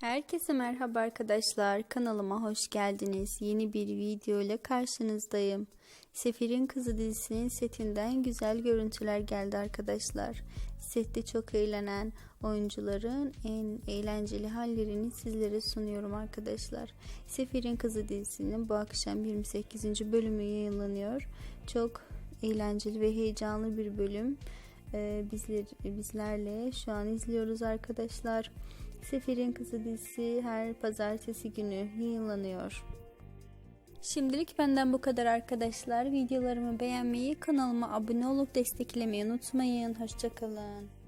Herkese merhaba arkadaşlar. Kanalıma hoş geldiniz. Yeni bir video ile karşınızdayım. Sefir'in Kızı dizisinin setinden güzel görüntüler geldi arkadaşlar. Sette çok eğlenen oyuncuların en eğlenceli hallerini sizlere sunuyorum arkadaşlar. Sefir'in Kızı dizisinin bu akşam 28. bölümü yayınlanıyor. Çok eğlenceli ve heyecanlı bir bölüm. Bizler, bizlerle şu an izliyoruz arkadaşlar. Sefir'in Kızı dizisi her pazartesi günü yayınlanıyor. Şimdilik benden bu kadar arkadaşlar. Videolarımı beğenmeyi, kanalıma abone olup desteklemeyi unutmayın. Hoşçakalın.